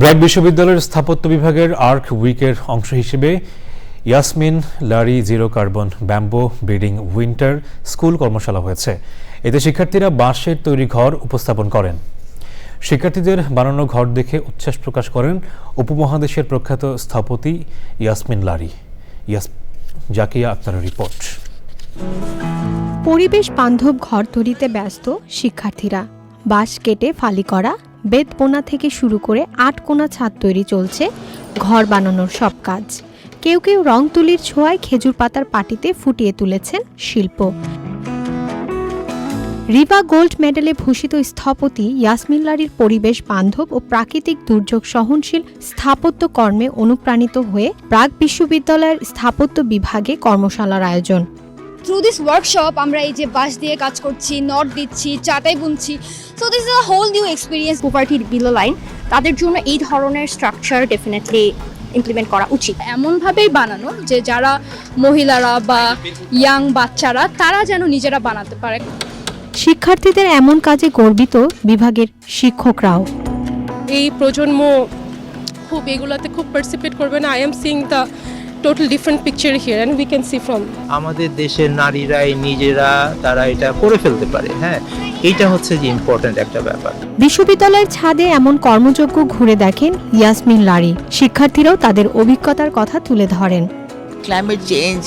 ব্র্যাক বিশ্ববিদ্যালয়ের স্থাপত্য বিভাগের আর্ক উইকের অংশ হিসেবে Yasmeen, Lari, zero carbon, bamboo, breeding winter school কর্মশালা হয়েছে। এতে শিক্ষার্থীরা বাঁশের তৈরি ঘর উপস্থাপন করেন। শিক্ষার্থীদের বানানো ঘর দেখে উচ্ছ্বাস প্রকাশ করেন উপমহাদেশের প্রখ্যাত স্থপতি ইয়াসমিন লারি। জাকিয়া আক্তারের রিপোর্ট। পরিবেশ বান্ধব ঘর তৈরিতে ব্যস্ত শিক্ষার্থীরা, বাঁশ কেটে ফালি করা বেত বোনা থেকে শুরু করে আট কোনা ছাদ তৈরি চলছে, ঘর বানানোর সব কাজ। কেউ কেউ রং তুলির ছোঁয়ায় খেজুর পাতার পাটিতে ফুটিয়ে তুলেছেন শিল্প। রিভা গোল্ড মেডেলে ভূষিত স্থপতি ইয়াসমিন লারির পরিবেশ বান্ধব ও প্রাকৃতিক দুর্যোগ সহনশীল স্থাপত্য কর্মে অনুপ্রাণিত হয়ে প্রাগ বিশ্ববিদ্যালয়ের স্থাপত্য বিভাগে কর্মশালার আয়োজন। থ্রু দিস ওয়ার্কশপ আমরা এই যে বাঁশ দিয়ে কাজ করছি নট দিচ্ছি চাটাই বুনছি। So this is a whole new experience পোভার্টির below line তাদের জন্য এই ধরনের স্ট্রাকচার ডেফিনেটলি ইমপ্লিমেন্ট করা উচিত। এমনভাবেই বানানো যে যারা মহিলারা বা ইয়াং বাচ্চারা তারা যেন নিজেরা বানাতে পারে। শিক্ষার্থীদের এমন কাজে গর্বিত বিভাগের শিক্ষকরাও। এই প্রজন্ম খুব এগুলাতে খুব পার্টিসিপেট করবে না। I am seeing the total different picture here and we can see from আমাদের দেশের নারীরাই নিজেরা তারা এটা করে ফেলতে পারে হ্যাঁ? এটা হচ্ছে যে ইম্পর্টেন্ট একটা ব্যাপার। বিশ্ববিদ্যালয়ের ছাদে এমন কর্মযোগ্য ঘুরে দেখেন ইয়াসমিন লারি। শিক্ষার্থীরাও তাদের অভিজ্ঞতার কথা তুলে ধরেন। Climate change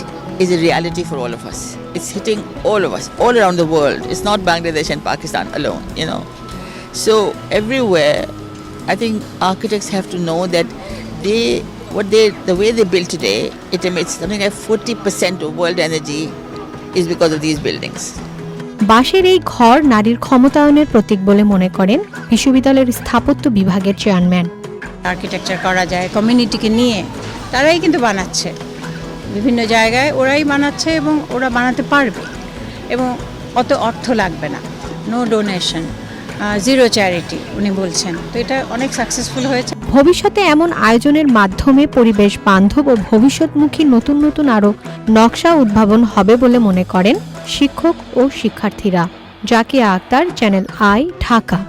is a reality for all of us it's hitting all of us all around the world it's not Bangladesh and Pakistan alone you know so everywhere I think architects have to know that they what they, the way they build today, it emits something like 40% of world energy is because of these buildings. বাঁশের এই ঘর নারীর ক্ষমতায়নের প্রতীক বলে মনে করেন বিশ্ববিদ্যালয়ের স্থাপত্য বিভাগের চেয়ারম্যান। আর্কিটেকচার করা যায় কমিউনিটিকে নিয়ে তারাই কিন্তু বানাচ্ছে। বিভিন্ন জায়গায় ওরাই বানাচ্ছে এবং ওরা বানাতে পারবে। এবং অত অর্থ লাগবে না। নো ডোনেশন জিরো চ্যারিটি উনি বলছেন। তো এটা অনেক সাকসেসফুল হয়েছে। ভবিষ্যতে এমন আয়োজনের মাধ্যমে পরিবেশ বান্ধব ও ভবিষ্যৎমুখী নতুন নতুন আরও নকশা উদ্ভাবন হবে বলে মনে করেন শিক্ষক ও শিক্ষার্থীরা। Zakia Akter, Channel I, Dhaka.